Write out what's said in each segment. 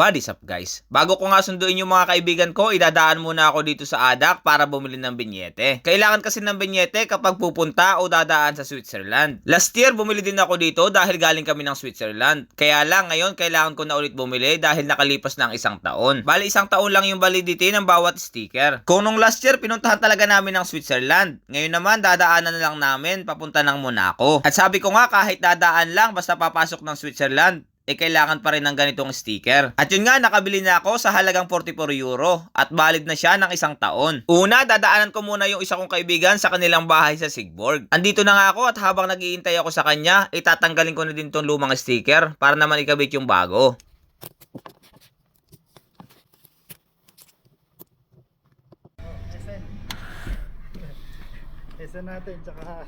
What is up guys? Bago ko nga sunduin yung mga kaibigan ko, idadaan muna ako dito sa ADAC para bumili ng binyete. Kailangan kasi ng binyete kapag pupunta o dadaan sa Switzerland. Last year, bumili din ako dito dahil galing kami ng Switzerland. Kaya lang, ngayon kailangan ko na ulit bumili dahil nakalipas ng isang taon. Bali, isang taon lang yung validity ng bawat sticker. Kung nung last year, pinuntahan talaga namin ng Switzerland. Ngayon naman, dadaanan na lang namin papunta ng Monaco. At sabi ko nga, kahit dadaan lang, basta papasok ng Switzerland, eh kailangan pa rin ng ganitong sticker. At yun nga, nakabili na ako sa halagang 44 euro at valid na siya ng isang taon. Una, dadaanan ko muna yung isa kong kaibigan sa kanilang bahay sa Sigborg. Andito na nga ako at habang nagiintay ako sa kanya, itatanggalin ko na din tong lumang sticker para naman ikabit yung bago. Isa natin, tsaka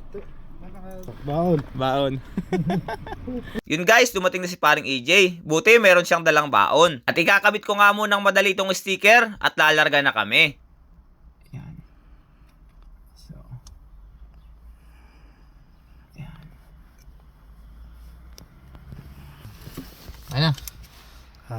baon. Baon. Yun guys, dumating na si paring AJ. Buti meron siyang dalang baon. At ikakabit ko nga munang madali itong sticker at lalarga na kami. Yan. So. Yan. Ano?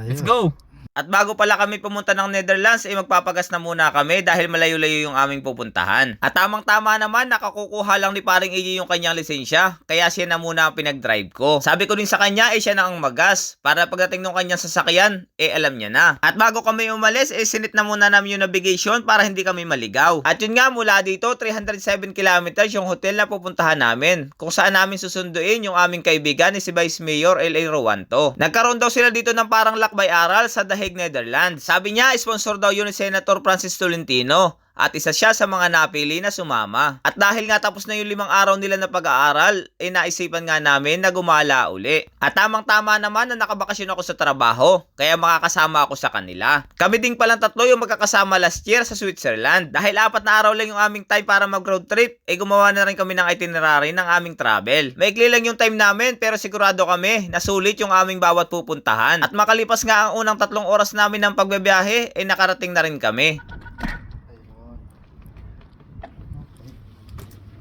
Let's go! At bago pala kami pumunta ng Netherlands, ay magpapagas na muna kami dahil malayo-layo yung aming pupuntahan. At tamang-tama naman, nakakukuha lang ni paring AJ yung kanyang lisensya, kaya siya na muna ang pinag-drive ko. Sabi ko din sa kanya, eh siya na ang magas, para pagdating ng kanyang sasakyan, eh alam niya na. At bago kami umalis, eh sinit na muna namin yung navigation para hindi kami maligaw. At yun nga, mula dito, 307 kilometers yung hotel na pupuntahan namin, kung saan namin susunduin yung aming kaibigan ni si Vice Mayor L.A. Rowanto. Nagkaroon daw sila dito ng parang lakbay aral sa The Hague, Netherlands. Sabi niya, sponsor daw yun ni Senator Francis Tolentino at isa siya sa mga napili na sumama. At dahil nga tapos na yung limang araw nila na pag-aaral, eh naisipan nga namin na gumala uli. At tamang-tama naman na nakabakasyon ako sa trabaho, kaya makakasama ako sa kanila. Kami ding palang tatlo yung magkakasama last year sa Switzerland. Dahil apat na araw lang yung aming time para mag-road trip, eh gumawa na rin kami ng itinerary ng aming travel. Maikli lang yung time namin pero sigurado kami na sulit yung aming bawat pupuntahan. At makalipas nga ang unang tatlong oras namin ng pagbebiyahe, eh nakarating na rin kami.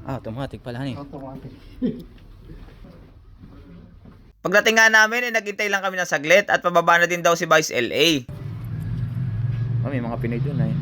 Ah, automatic pala ni. Automatic. Pagdating nga namin, eh, naghintay lang kami ng saglit at pababa na din daw si Vice LA. Oh, may mga Pinoy dun ay.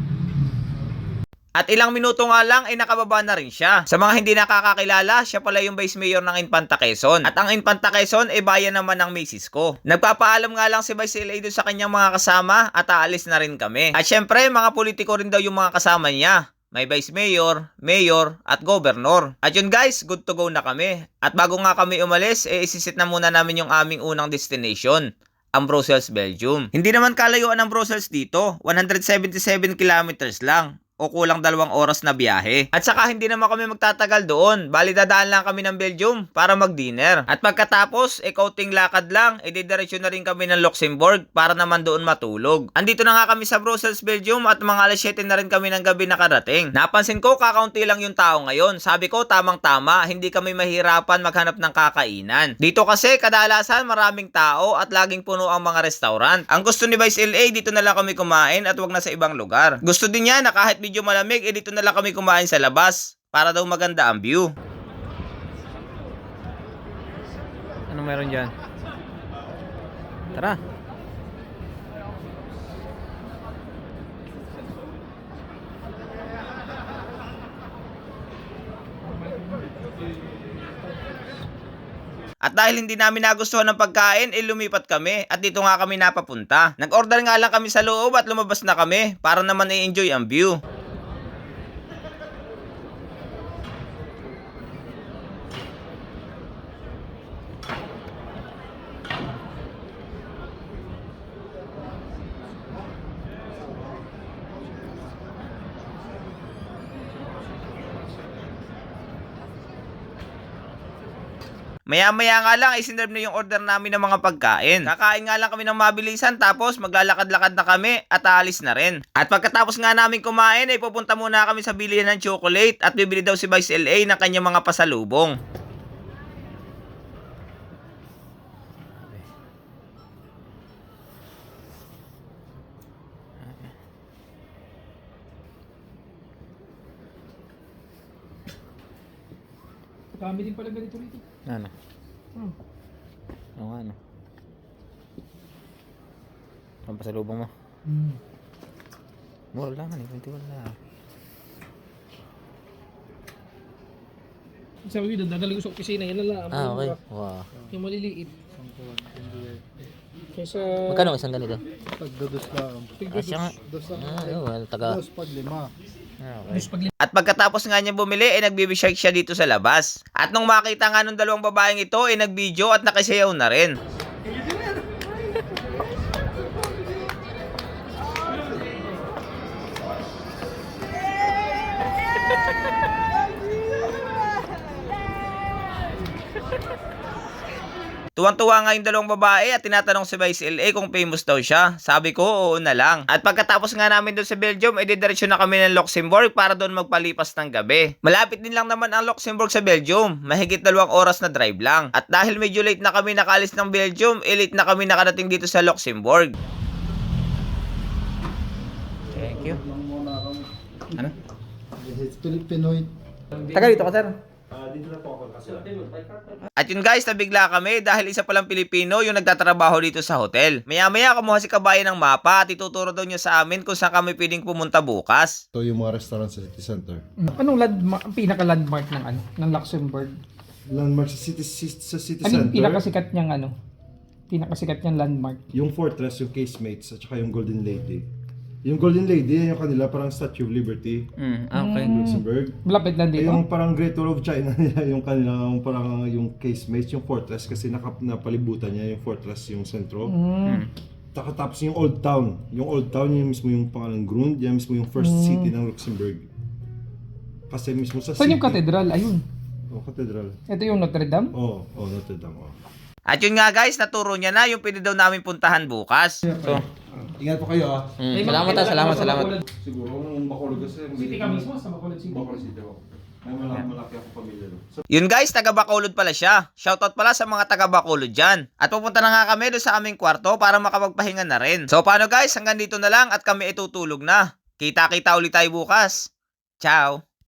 At ilang minuto nga lang ay nakababa na rin siya. Sa mga hindi nakakakilala, siya pala yung Vice Mayor ng Infanta Quezon. At ang Infanta Quezon ay bayan naman ng misis ko. Nagpapaalam nga lang si Vice LA doon sa kanyang mga kasama at aalis na rin kami. At syempre, mga politiko rin daw yung mga kasama niya. May Vice Mayor, Mayor, at Governor. At yun guys, good to go na kami. At bago nga kami umalis, eh isisit na muna namin yung aming unang destination ang Brussels, Belgium. Hindi naman kalayuan ng Brussels dito, 177 kilometers lang o kulang dalawang oras na biyahe. At saka hindi naman kami magtatagal doon. Bali dadaan lang kami ng Belgium para mag-dinner. At pagkatapos, e counting lakad lang, e didiretso na rin kami ng Luxembourg para naman doon matulog. Andito na nga kami sa Brussels, Belgium at mga alas 7 na rin kami ng gabi nakarating. Napansin ko kakaunti lang yung tao ngayon. Sabi ko tamang-tama, hindi kami mahirapan maghanap ng kakainan. Dito kasi kadalasan maraming tao at laging puno ang mga restaurant. Ang gusto ni Vice LA, dito na lang kami kumain at wag na sa ibang lugar. Gusto din niya na kahit medyo malamig, eh dito na lang kami kumain sa labas para daw maganda ang view. Ano meron dyan? Tara. At dahil hindi namin nagustuhan ng pagkain, eh lumipat kami at dito nga kami napapunta. Nag-order nga lang kami sa loob at lumabas na kami para naman i-enjoy ang view. Maya-maya nga lang, isinerve na yung order namin ng mga pagkain. Kakain nga lang kami ng mabilisan, tapos maglalakad-lakad na kami at aalis na rin. At pagkatapos nga namin kumain, ay pupunta muna kami sa bilihan ng chocolate at bibili daw si Vice LA ng kanyang mga pasalubong. Dami din pala ganito rito. Ano? Hmm. Oo nga, ano? pampasalubong mo. Hmm. Mura lang, ano, 21 lang. Sabi ko, dadalhin ko sa opisina, yan na lang. Ah, okay. Wow. Yung maliliit. Kaysa... Magkano isang ganito? Pagdados lang. Ah, siya nga. Dos lang. Ah, well, taga. Dos pag lima. Okay. At pagkatapos nga niya bumili, eh nagbibishake siya dito sa labas. At nung makita nga nung dalawang babaeng ito, eh nagvideo at nakisayaw na rin. Tuwang-tuwa nga yung dalawang babae at tinatanong si Vice LA kung famous daw siya. Sabi ko, oo na lang. At pagkatapos nga namin doon sa Belgium, edi diretso na kami ng Luxembourg para doon magpalipas ng gabi. Malapit din lang naman ang Luxembourg sa Belgium. Mahigit dalawang oras na drive lang. At dahil medyo late na kami nakalis ng Belgium, eh late na kami nakarating dito sa Luxembourg. Thank you. Ano? It's Pinoy. Taga dito ka, sir. At yun guys, nabigla kami dahil isa palang Pilipino yung nagtatrabaho dito sa hotel. Maya-maya kumuha si kabayan ng mapa at ituturo daw niya sa amin kung saan kami pwedeng pumunta bukas. Ito yung mga restaurant sa city center. Anong landmark, ang pinaka-landmark ng ano, ng Luxembourg? Landmark sa city, sa city Ano yung center, pinakasikat niyang ano? Pinakasikat niyang landmark? yung fortress, yung casemates, at saka yung golden lady. Yung golden lady, yan yung kanila parang Statue of Liberty, Mm, ah, okay. Luxembourg. Malapit lang Eh, dito? yung parang Great Wall of China nila, yung kanilang parang yung casemates, yung fortress, kasi nakap, napalibutan niya yung fortress, yung sentro. Mm. Taka- Tapos yung Old Town. Yung Old Town, yun mismo yung pangalang Grund, yan mismo yung first city ng Luxembourg. Kasi mismo sa Saan city. yung cathedral? Ayun. Oh, cathedral. Ito yung Notre Dame? Oh, oh, Notre Dame. Oh. At yun nga guys, naturo niya na yung pwede daw namin puntahan bukas. So, Ingat po kayo ah. mm, salamat ah, salamat, salamat. Siguro, nung Bacolod kasi. City ka mismo sa Bacolod City? Bacolod City ako. May malaki, malaki ako pamilya doon. So, Yun guys, taga Bacolod pala siya. Shoutout pala sa mga taga Bacolod dyan. At pupunta na nga kami doon sa aming kwarto para makapagpahinga na rin. So paano guys, hanggang dito na lang at kami itutulog na. Kita-kita ulit tayo bukas. Ciao!